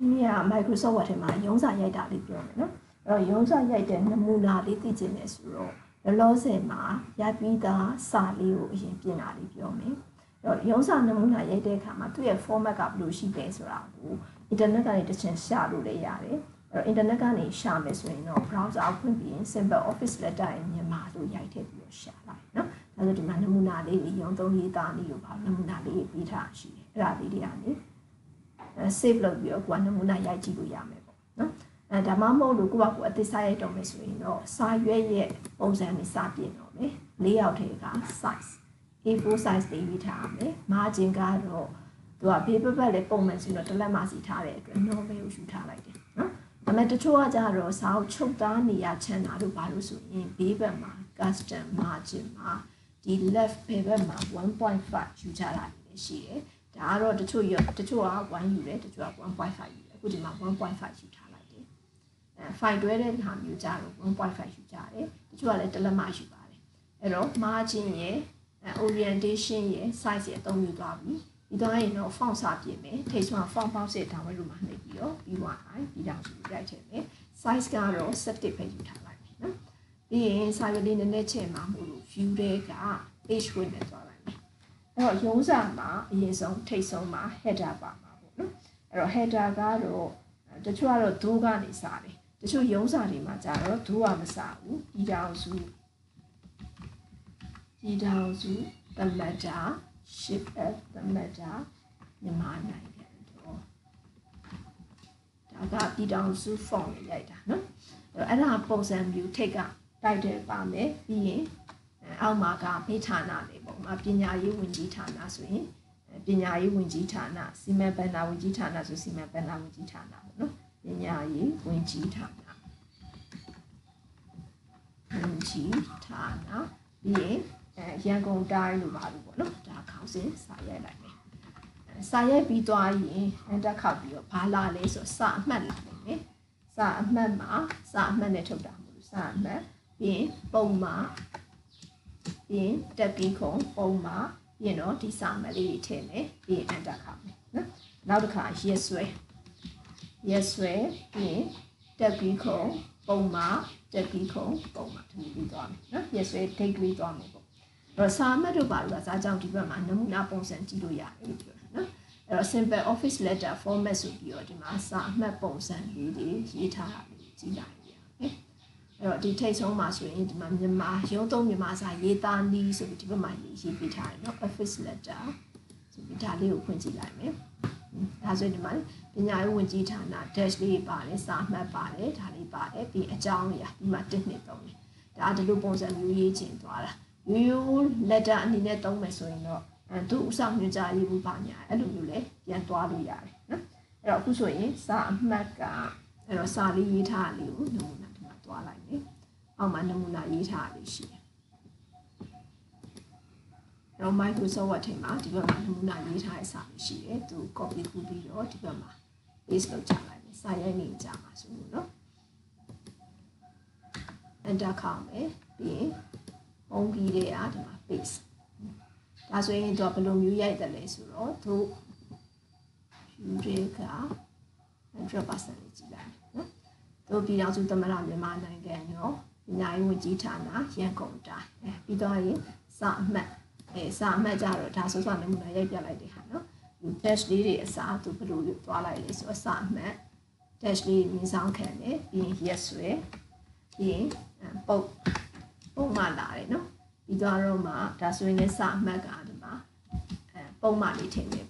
ဒီနေ့က Microsoft Word ထဲမှာရုံးစာရိုက်တာလေးပြောမယ်နော်အဲ့တော့ရုံးစာရိုက်တဲ့နမူနာလေးသိချင်တယ်ဆိုတော့လောလောဆယ်မှာရိုက်ပြီးသားစာလေးကိုအရင်ပြင်တာလေးပြောမယ်အဲ့တော့ရုံးစာနမူနာရိုက်တဲ့အခါမှာသူ့ရဲ့ format ကဘယ်လိုရှိလဲဆိုတာကို internet ကနေတစ်ချက်ရှာလို့လည်းရတယ်အဲ့တော့ internet ကနေရှာမယ်ဆိုရင်တော့ browser ဖွင့်ပြီးရင် simple office letter ရဲ့မြန်မာလို့ရိုက်ထည့်ပြီးတော့ရှာလိုက်နော်ဒါဆိုဒီမှာနမူနာလေးတွေရုံးသုံးရေးသားနည်းကိုပါနမူနာလေးပေးထားရှိတယ်အဲ့ဒါလေးတွေကနေ save လုပ်ပြီးတော့ကိုကနမူနာရိုက်ကြည့်လို့ရမယ်ပေါ့နော်အဲဒါမှမဟုတ်လို့ကိုကကိုအသစ်စားရိုက်တော့မယ်ဆိုရင်တော့စာရွက်ရဲ့ပုံစံနဲ့စပြင်တော့မယ်လေးယောက်ထဲက size A4 size လေးရေးထားရမယ် margin ကတော့သူကဘေးပတ်ပတ်လေးပုံမှန်ဆိုတော့တစ်လက်မှစီထားတဲ့အတွက် normal ကိုယူထားလိုက်တယ်နော်ဒါပေမဲ့တချို့ကကြတော့စာအုပ်ချုပ်သားနေရချမ်းတာတို့ဘာလို့ဆိုရင်ဘေးဘက်မှာ custom margin မှာဒီ left ဘေးဘက်မှာ1.5ယူချတာရှိတယ် ဒါကတော့တချို့ရတချို့က1ယူတယ်တချို့က1.5ယူတယ်အခုဒီမှာ1.5ယူထားလိုက်တယ်အဲ file တွဲတဲ့ဟာမျိုးကြတော့1.5ယူကြတယ်တချို့ကလည်းတစ်လက်မယူပါတယ်အဲ့တော့ margin ရယ် orientation ရယ် size ရယ်အသုံးပြုသွားပြီဒီတော့ရင်တော့ font စာပြင်မယ်ထိတ်ဆုံး font font စစ် download လုပ်မှနှိပ်ပြီးတော့ပြီးသွားတယ်ပြီးတော့ဆိုရိုက်ထည့်မယ် size ကတော့7ပဲယူထားလိုက်မယ်နော်ပြီးရင်စာရွက်လေးနည်းနည်းချိန်မှာမို့လို့ view တဲ့က page width နဲ့သွားလိုက်မယ် အဲ့တော့ရုံးစာမှာအရင်ဆုံးထိတ်ဆုံးမှာ header ပါမှာပေါ့နော်အဲ့တော့ header ကတော့တချို့ကတော့ဒိုးကနေစတယ်တချို့ရုံးစာတွေမှာကြတော့ဒိုးကမစဘူးဒီတောင်စုဒီတောင်စုသမတ္တာ shift f သမတ္တာမြန်မာနိုင်ငံတော့ဒါကဒီတောင်စု font နဲ့ရိုက်တာနော်အဲ့တော့အဲ့ဒါပုံစံမျိုးထိတ်ကတိုက်တယ်ပါမယ်ပြီးရင် အောက်မှာကမိဌာနလေးပေါ့မှာပညာရေးဝန်ကြီးဌာနဆိုရင်ပညာရေးဝန်ကြီးဌာနစီမံဘဏ္ဍာဝန်ကြီးဌာနဆိုစီမံဘဏ္ဍာဝန်ကြီးဌာနပေါ့နော်ပညာရေးဝန်ကြီးဌာနဝန်ကြီးဌာနပြီးရင်အဲရန်ကုန်တိုင်းလို့ပါလို့ပေါ့နော်ဒါခေါင်းစဉ်စာရိုက်လိုက်မယ်စာရိုက်ပြီးသွားရင်အန်တက်ခောက်ပြီးတော့ဘာလာလဲဆိုစာအမှတ်လာနိုင်မယ်စာအမှတ်မှာစာအမှတ်နဲ့ထုတ်တာမဟုတ်ဘူးစာအမှတ်ပြီးရင်ပုံမှာ ပြီးရင်တက်ပြီးခုံပုံမှာပြီးရင်တော့ဒီစာအမှတ်လေးတွေထည့်မယ်ပြီးရင်အန်တက်ခောက်မယ်နော်နောက်တစ်ခါရက်ဆွဲရက်ဆွဲပြီးရင်တက်ပြီးခုံပုံမှာတက်ပြီးခုံပုံမှာထည့်ပြီးသွားမယ်နော်ရက်ဆွဲ date လေးသွားမယ်ပေါ့တော့စာအမှတ်တို့ပါလို့ကစားကြောင်းဒီဘက်မှာနမူနာပုံစံကြည့်လို့ရတယ်လို့ပြောတာနော်အဲ့တော့ simple office letter format ဆိုပြီးတော့ဒီမှာစာအမှတ်ပုံစံလေးတွေရေးထားတာလေးကြည့်လိုက်ရအောင်အဲ့ တော့ဒီထိတ်ဆုံးမှာဆိုရင်ဒီမှာမြန်မာရုံးသုံးမြန်မာစာရေးသားနည်းဆိုပြီးဒီဘက်မှာရေးရေးပေးထားတယ်နော် office letter ဆိုပြီးဒါလေးကိုဖွင့်ကြည့်လိုက်မယ်ဒါဆိုရင်ဒီမှာပညာရေးဝန်ကြီးဌာန dash လေးပါတယ်စာမှတ်ပါတယ်ဒါလေးပါတယ်ပြီးအကြောင်းအရာပြီးမှတစ်နှစ်သုံးတယ်ဒါဒီလိုပုံစံမျိုးရေးချင်သွားတာရိုးရိုး letter အနေနဲ့သုံးမယ်ဆိုရင်တော့အဲသူဥဆောင်ညွှန်ကြားရေးဘူးပါညာအဲ့လိုမျိုးလဲပြန်သွားလို့ရတယ်နော်အဲ့တော့အခုဆိုရင်စာအမှတ်ကအဲ့တော့စာလေးရေးထားလေးကိုနမူနာဒီမှာ သွားလိုက်မယ်အောက်မှာနမူနာရေးထားလေးရှိတယ်အဲ့တော့ Microsoft Word ထဲမှာဒီဘက်မှာနမူနာရေးထားတဲ့စာလေးရှိတယ်သူ copy ကူးပြီးတော့ဒီဘက်မှာ paste လုပ်ချလိုက်မယ်စာရိုက်နေကြမှာဆိုလို့နော် enter ခေါက်မယ်ပြီးရင် home key တွေကဒီမှာ paste ဒါဆိုရင်သူကဘယ်လိုမျိုးရိုက်တယ်လဲဆိုတော့သူယူတွေက100%လေးကြည့်လိုက် နော်သူပြည်တော်စုသမရမြန်မာနိုင်ငံရောပညာရေးဝန်ကြီးဌာနရန်ကုန်တိုင်းအဲပြီးတော့ရင်စာအမှတ်အဲစာအမှတ်ကြတော့ဒါဆိုဆိုနမူနာရိုက်ပြလိုက်တဲ့ဟာနော်ဒီ dash လေးတွေအစားသူဘယ်လိုသွားလိုက်လဲဆိုတော့စာအမှတ် dash လေးမြင်းဆောင်ခံတယ်ပြီးရင် yes ဆွဲပြီးရင်ပုတ်ပုံမှန်လာတယ်နော်ပြီးတော့တော့မှဒါဆိုရင်လည်းစာအမှတ်ကဒီမှာအဲပုံမှန်လေးထည့်မယ်ပေါ့ဒါလေး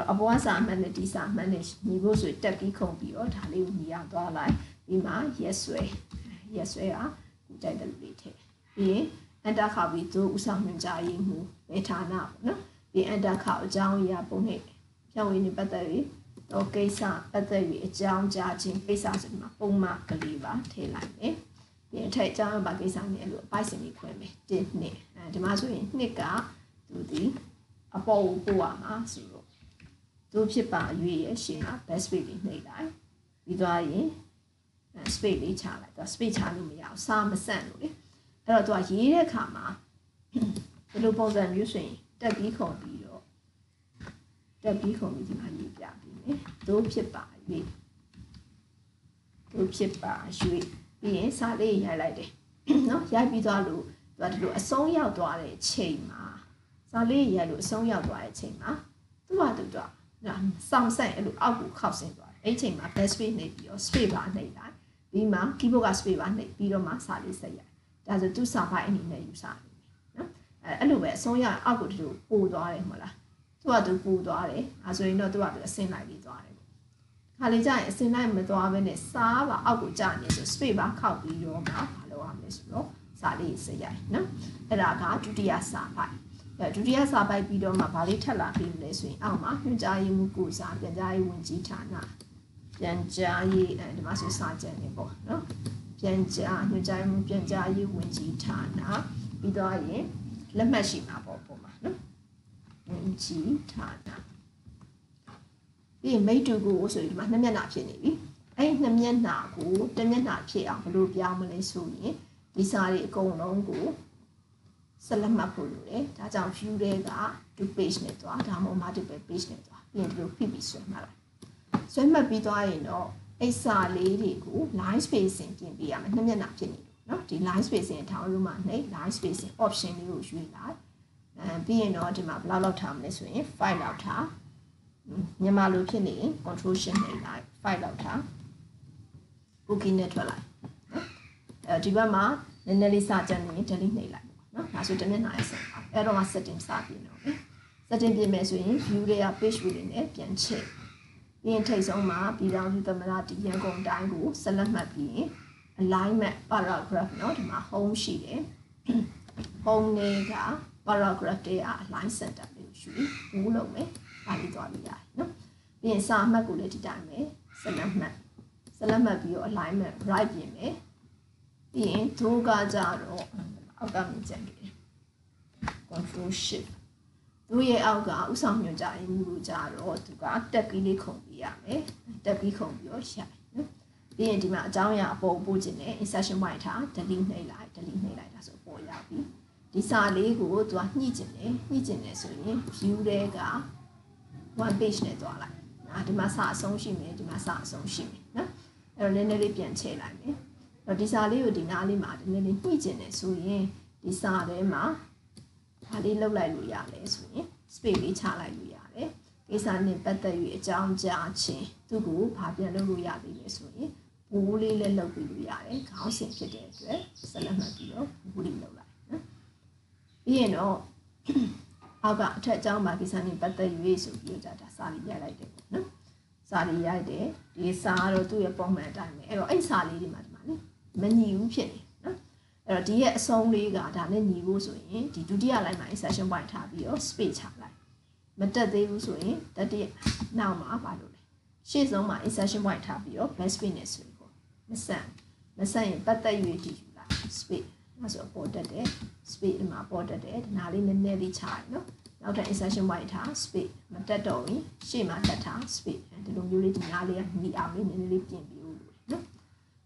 အဲ့အပေါ်ကစာအမှတ်နဲ့ဒီစာအမှတ်နဲ့ညီဖို့ဆိုတက်ပြီးခုံပြီးတော့ဒါလေးကိုညီအောင်သွားလိုက်ပြီးမှ yes ဆွဲ yes ဆွဲကကိုကြိုက်တဲ့လူလေးထည့်ပြီးရင်အန်တာခါပြီးသူဥဆောင်ညွှန်ကြားရေးမှုဘေဌာနပေါ့နော်ပြီးအန်တာခါအကြောင်းအရာပုံနဲ့ဖြောင်းဝင်နေပတ်သက်ပြီးတော့ကိစ္စပတ်သက်ပြီးအကြောင်းကြားခြင်းကိစ္စဆိုဒီမှာပုံမှန်ကလေးပါထည့်လိုက်မယ်ဒီအထက်အကြောင်းပါကိစ္စနဲ့လို့အပိုက်စင်ကြီးခွဲမယ်1နှစ်အဲဒီမှာဆိုရင်နှစ်ကသူဒီအပေါ်ကိုပို့ရမှာဆိုတော့ သူဖြစ်ပါရွေးရဲ့ရှင်က best space လေးနှိပ်လိုက်ပြီးသွားရင် space လေးချလိုက်သူ space ချလို့မရအောင်စာမဆန့်လို့လေအဲ့တော့သူကရေးတဲ့အခါမှာဒီလိုပုံစံမျိုးဆိုရင်တက်ပြီးခုံပြီးတော့တက်ပြီးခုံပြီးဒီမှာရေးပြပြီးမယ်တို့ဖြစ်ပါ၍တို့ဖြစ်ပါ၍ပြီးရင်စာလေးရိုက်လိုက်တယ်နော်ရိုက်ပြီးသွားလို့သူကဒီလိုအဆုံးရောက်သွားတဲ့ချိန်မှာစာလေးရိုက်လို့အဆုံးရောက်သွားတဲ့ချိန်မှာသူကသူတော့ စောင့်ဆိုင်အဲ့လိုအောက်ကိုခောက်ဆင်းသွားတယ်အဲ့ချိန်မှာ best space နှိပ်ပြီးတော့ space bar နှိပ်လိုက်ပြီးမှ keyboard က space bar နှိပ်ပြီးတော့မှစာလေးဆက်ရိုက်ဒါဆိုသူစာဖိုင်အနေနဲ့ယူဆတယ်နော်အဲအဲ့လိုပဲအဆုံးရအောက်ကိုဒီလိုပို့သွားတယ်မဟုတ်လားသူကသူပို့သွားတယ်အဲဆိုရင်တော့သူကသူအစင်းလိုက်ပြီးသွားတယ်ခါလေးကျရင်အစင်းလိုက်မသွားဘဲနဲ့စားပါအောက်ကိုကျနေဆို space bar ခောက်ပြီးတော့မှမလုပ်ရမလဲဆိုတော့စာလေးဆက်ရိုက်နော်အဲ့ဒါကဒုတိယစာဖိုင်အဲ ဒုတိယစာပိုက်ပြီးတော့မှဗာလေးထပ်လာပြီးမလဲဆိုရင်အောက်မှာညွှန်ကြားရေးမှုကိုစားပြန်ကြားရေးဝန်ကြီးဌာနပြန်ကြားရေးအဲဒီမှာဆိုစာကြံနေပေါ့နော်ပြန်ကြားညွှန်ကြားရေးမှုပြန်ကြားရေးဝန်ကြီးဌာနပြီးတော့ရင်လက်မှတ်ရှိမှာပေါ့ပုံမှာနော်ဝန်ကြီးဌာနပြီးရင်မိတ်တူကိုဆိုရင်ဒီမှာနှစ်မျက်နှာဖြစ်နေပြီအဲ့နှစ်မျက်နှာကိုတစ်မျက်နှာဖြစ်အောင်ဘယ်လိုပြောင်းမလဲဆိုရင်ဒီစာတွေအကုန်လုံးကို ဆက်လက်မှတ်ဖို့လိုတယ်ဒါကြောင့် view တွေက to page နဲ့သွားဒါမှမဟုတ် multiple page နဲ့သွားပြီးရင်ဒီလိုဖိပြီးဆွဲမှတ်လိုက်ဆွဲမှတ်ပြီးသွားရင်တော့အိစာလေးတွေကို line spacing ပြင်ပေးရမယ်နှစ်မျက်နှာဖြစ်နေလို့เนาะဒီ line spacing ထောင်းလို့မှနှိပ် line spacing option လေးကိုရွေးလိုက်အဲပြီးရင်တော့ဒီမှာဘယ်လောက်လောက်ထားမလဲဆိုရင်5လောက်ထားမြန်မာလိုဖြစ်နေရင် control shift နှိပ်လိုက်5လောက်ထား cookie နဲ့ထွက်လိုက်အဲဒီဘက်မှာနည်းနည်းလေးစကြနေရင် delete နှိပ်လိုက် နော်ဒါဆိုတမျက်နှာရဲ့ဆက်ပါအဲ့တော့မှ setting စပြင်တော့မယ် setting ပြင်မယ်ဆိုရင် view တွေက page view တွေနဲ့ပြန်ချိန်ပြီးရင်ထိတ်ဆုံးမှာပြည်တော်စုသမရတီရန်ကုန်တိုင်းကိုဆက်လက်မှတ်ပြီးရင် alignment paragraph နော်ဒီမှာ home ရှိတယ် home နဲ့က paragraph တွေက align center လို့ရှိဘူးလုံးမယ်ပါပြီးသွားလို့ရတယ်နော်ပြီးရင်စာမှတ်ကိုလည်းဒီတိုင်းပဲဆက်လက်မှတ်ဆက်လက်မှတ်ပြီးတော့ alignment right ပြင်မယ်ပြီးရင်ဒိုးကကြတော့ အောက်ကမြင်ကြတယ် control shift သူ့ရဲ့အောက်ကဥဆောင်ညွှန်ကြားရေးမှုလို့ကြတော့သူကတက်ပြီးလေးခုန်ပြရမယ်တက်ပြီးခုန်ပြီးတော့ရှာနော်ပြီးရင်ဒီမှာအကြောင်းအရာအပေါ်ပို့ခြင်းနဲ့ insertion point ထား delete နှိပ်လိုက် delete နှိပ်လိုက်ဒါဆိုပေါ်ရောက်ပြီဒီစာလေးကိုသူကညှိကျင်တယ်ညှိကျင်တယ်ဆိုရင် view တွေက one page နဲ့တွားလိုက်အာဒီမှာစာအဆုံးရှိမယ်ဒီမှာစာအဆုံးရှိမယ်နော်အဲ့တော့နည်းနည်းလေးပြန်ချဲ့လိုက်မယ်အဲ့ တော့ဒီစာလေးကိုဒီနားလေးမှာနည်းနည်းလေးညှိကျင်တယ်ဆိုရင်ဒီစာထဲမှာဒါလေးလှုပ်လိုက်လို့ရတယ်ဆိုရင် space လေးချလိုက်လို့ရတယ်ကိစ္စနဲ့ပတ်သက်၍အကြောင်းကြားခြင်းသူ့ကိုဘာပြန်လုပ်လို့ရသေးလဲဆိုရင်ဘိုးလေးလည်းလုပ်ပြီးလို့ရတယ်ခေါင်းစဉ်ဖြစ်တဲ့အတွက်ဆက်လက်မှတ်ပြီးတော့ဘိုးလေးလုပ်လိုက်နော်ပြီးရင်တော့အောက်ကအထက်အကြောင်းမှာကိစ္စနဲ့ပတ်သက်၍ဆိုပြီးတော့ဒါစာလေးရိုက်လိုက်တယ်ပေါ့နော်စာလေးရိုက်တယ်ဒီစာကတော့သူ့ရဲ့ပုံမှန်အတိုင်းပဲအဲ့တော့အဲ့စာလေးတွေမှာဒီမှာလေ မညီဘူးဖြစ်နေနော်အဲ့တော့ဒီရဲ့အဆုံးလေးကဒါနဲ့ညီဖို့ဆိုရင်ဒီဒုတိယ line မှာ insertion point ထားပြီးတော့ space ချလိုက်မတက်သေးဘူးဆိုရင်တတိယနောက်မှာပါလို့လေရှေ့ဆုံးမှာ insertion point ထားပြီးတော့ back space နဲ့ဆွဲဖို့မဆန်မဆန်ရင်ပတ်သက်၍တည်ယူလိုက် space အဲဆိုပေါ်တက်တယ် space ဒီမှာပေါ်တက်တယ်ဒီနားလေးနည်းနည်းလေးချရတယ်နော်နောက်ထပ် insertion point ထား space မတက်တော့ရင်ရှေ့မှာတက်ထား space ဒီလိုမျိုးလေးဒီနားလေးကညီအောင်လေးနည်းနည်းလေးပြင်ပြီးလို့နော်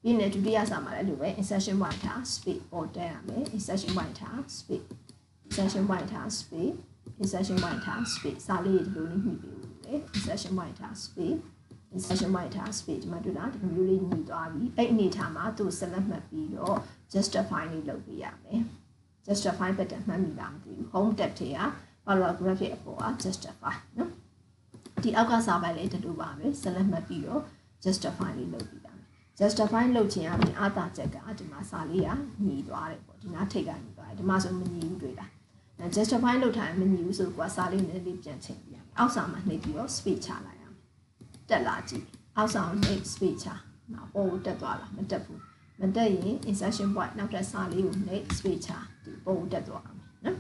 ပြီးရင်ဒုတိယစာမှာလည်းလိုပဲ insertion point ထား space ပေါ်တက်ရမယ် insertion point ထား space insertion point ထား space insertion point ထား space စာလေးဒီလိုလေးညှိပြီးလို့လေ insertion point ထား space insertion point ထား space ဒီမှာတွေ့လားဒီလိုမျိုးလေးညှိသွားပြီအဲ့အနေထားမှာသူ့ select မှတ်ပြီးတော့ justify လေးလုပ်ပေးရမယ် justify button မှတ်မိလားမသိဘူး home tab ထဲက paragraph ရဲ့အပေါ်က justify နော်ဒီအောက်ကစာပိုင်လေးတတူပါပဲ select မှတ်ပြီးတော့ justify လေးလုပ်ပေးရမယ် justify လုပ်ခြင်းအပြင်အာသာချက်ကဒီမှာစာလေးကညီသွားတယ်ပေါ့ဒီနားထိတ်ကညီသွားတယ်ဒီမှာဆိုမညီဘူးတွေ့လား justify လုပ်ထားရင်မညီဘူးဆိုတော့စာလေးနည်းလေးပြန်ချိန်ပြရမယ်အောက်စာမှာနှိပ်ပြီးတော့ space ချလိုက်ရမယ်တက်လာကြည့်အောက်စာကိုနှိပ် space ချနောက်ပေါ်ကိုတက်သွားလားမတက်ဘူးမတက်ရင် insertion point နောက်ထပ်စာလေးကိုနှိပ် space ချဒီပေါ်ကိုတက်သွားအောင်နော်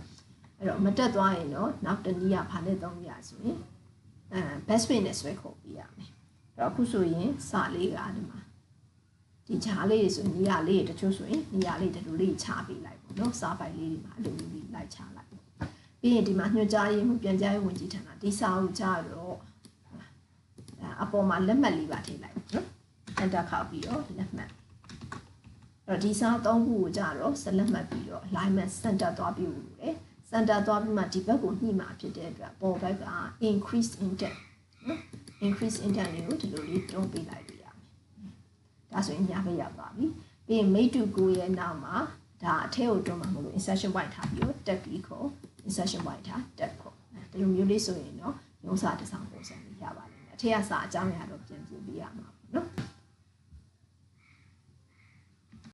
အဲ့တော့မတက်သွားရင်တော့နောက်တနည်းကဘာနဲ့သုံးရဆိုရင်အဲ best space နဲ့ဆွဲခေါ်ပြရမယ်အဲ့တော့အခုဆိုရင်စာလေးကဒီမှာ ဒီခြားလေးတွေဆိုနေရာလေးတွေတချို့ဆိုရင်နေရာလေးတလူလေးခြားပေးလိုက်ပေါ့နော်စာပိုင်လေးတွေမှာအလိုလေးလိုက်ခြားလိုက်ပြီးရင်ဒီမှာညွှန်ကြားရေးမှုပြန်ကြားရေးဝန်ကြီးဌာနဒီစာအုပ်ကြတော့အပေါ်မှာလက်မှတ်လေးပါထည့်လိုက်နော် enter ခောက်ပြီးတော့လက်မှတ်အဲ့တော့ဒီစာသုံးခုကိုကြတော့ဆက်လက်မှတ်ပြီးတော့ alignment center သွားပြီးလို့လေစ center သွားပြီးမှဒီဘက်ကိုညှိမှာဖြစ်တဲ့အတွက်ပေါ်ဘက်က increase index နော် increase index လေးကိုဒီလိုလေးတွန်းပေးလိုက်လို့ရမယ် ဒါဆိုရင်ညာဘက်ရောက်သွားပြီပြီးရင် mate to go ရဲ့နောက်မှာဒါအထဲကိုတွန်းမှာမလို့ insertion point ထားပြီးတော့ tag ကြီးခေါ် insertion point ထား tag ခေါ်ဒီလိုမျိုးလေးဆိုရင်တော့ရုံးစာတစ်ဆောင်ပုံစံလေးရပါလိမ့်မယ်အထက်ကစာအကြောင်းအရာတော့ပြင်ပြပေးရမှာပေါ့နော်